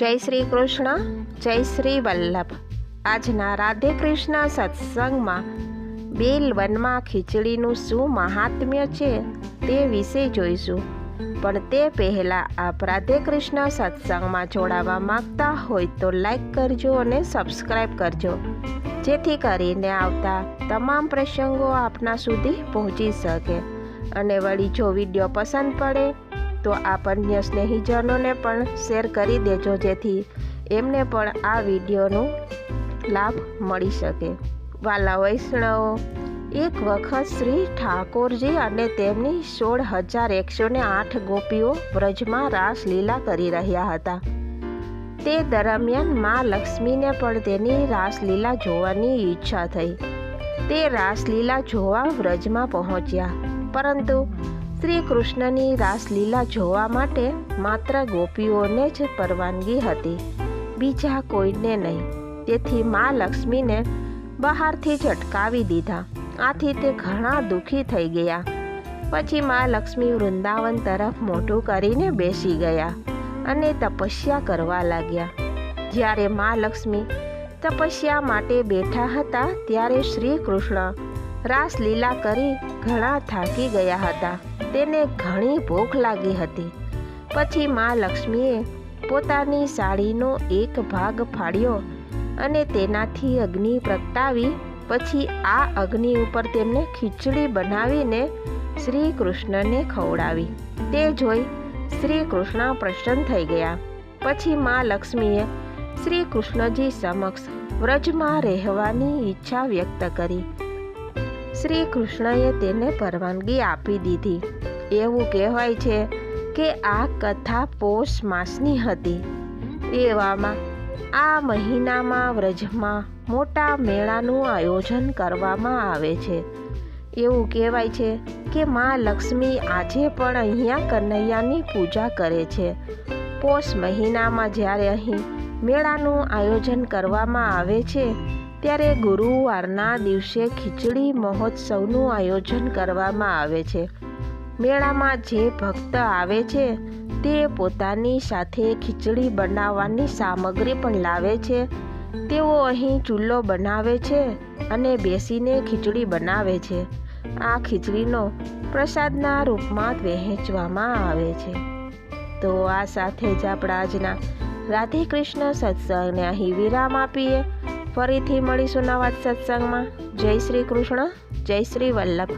જય શ્રી કૃષ્ણ, જય શ્રી વલ્લભ. આજના રાધે કૃષ્ણ સત્સંગમાં બેલ વનમાં ખીચડીનું શું મહાત્મ્ય છે તે વિશે જોઈશું. પણ તે પહેલાં આપ રાધે કૃષ્ણ સત્સંગમાં જોડાવા માંગતા હોય તો લાઈક કરજો અને સબસ્ક્રાઈબ કરજો. જેથી કરીને આવતા તમામ પ્રસંગો આપના સુધી પહોંચી શકે. અને વળી જો વીડિયો પસંદ પડે તો આપ અન્ય સ્નેહીજનોને પણ શેર કરી દેજો જેથી એમને પણ આ વિડીયોનો લાભ મળી શકે. વાલા વૈષ્ણવો, એક વખત શ્રી ઠાકોરજી અને તેમની સોળ હજાર એકસો ને આઠ ગોપીઓ વ્રજમાં રાસલીલા કરી રહ્યા હતા. તે દરમિયાન મા લક્ષ્મીને પણ તેની રાસલીલા જોવાની ઈચ્છા થઈ. તે રાસલીલા જોવા વ્રજમાં પહોંચ્યા. પરંતુ શ્રી કૃષ્ણની રાસલીલા જોવા માટે માત્ર ગોપીઓને જ પરવાનગી હતી. બીજા કોઈને નહીં. તેથી મા લક્ષ્મીને બહારથી જ અટકાવી દીધા. આથી તે ઘણા દુઃખી થઈ ગયા. પછી મા લક્ષ્મી વૃંદાવન તરફ મોઢું કરીને બેસી ગયા અને તપસ્યા કરવા લાગ્યા. જ્યારે મા લક્ષ્મી તપસ્યા માટે બેઠા હતા, ત્યારે શ્રી કૃષ્ણ રાસલીલા કરી ઘણા થાકી ગયા હતા. તેને ઘણી ભૂખ લાગી હતી. પછી મા લક્ષ્મીએ પોતાની સાડીનો એક ભાગ ફાડ્યો અને તેનાથી અગ્નિ પ્રગટાવી, પછી આ અગ્નિ ઉપર તેમને ખીચડી બનાવીને શ્રી કૃષ્ણને ખવડાવી. તે જોઈ શ્રી કૃષ્ણ પ્રસન્ન થઈ ગયા. પછી મા લક્ષ્મીએ શ્રી કૃષ્ણજી સમક્ષ વ્રજમાં રહેવાની ઈચ્છા વ્યક્ત કરી. શ્રી કૃષ્ણએ તેને પરવાનગી આપી દીધી. એવું કહેવાય છે કે આ કથા પોષ માસની હતી. એવામાં આ મહિનામાં વ્રજમાં મોટા મેળાનું આયોજન કરવામાં આવે છે. એવું કહેવાય છે કે માં લક્ષ્મી આજે પણ અહીંયા કનૈયાની પૂજા કરે છે. પોષ મહિનામાં જ્યારે અહીં મેળાનું આયોજન કરવામાં આવે છે ત્યારે ગુરુવારના દિવસે ખીચડી મહોત્સવનું આયોજન કરવામાં આવે છે. મેળામાં જે ભક્ત આવે છે, તે પોતાની સાથે ખીચડી બનાવવાની સામગ્રી પણ લાવે છે. તેઓ અહીં ચૂલો બનાવે છે અને બેસીને ખીચડી બનાવે છે. આ ખીચડીનો પ્રસાદના રૂપમાં વહેંચવામાં આવે છે. તો આ સાથે જ આપણા આજના રાધે કૃષ્ણ સત્સંગને અહીં વિરામ આપીએ. ફરીથી મળીશું નવા સત્સંગમાં. જય શ્રી કૃષ્ણ જય શ્રી વલ્લભ.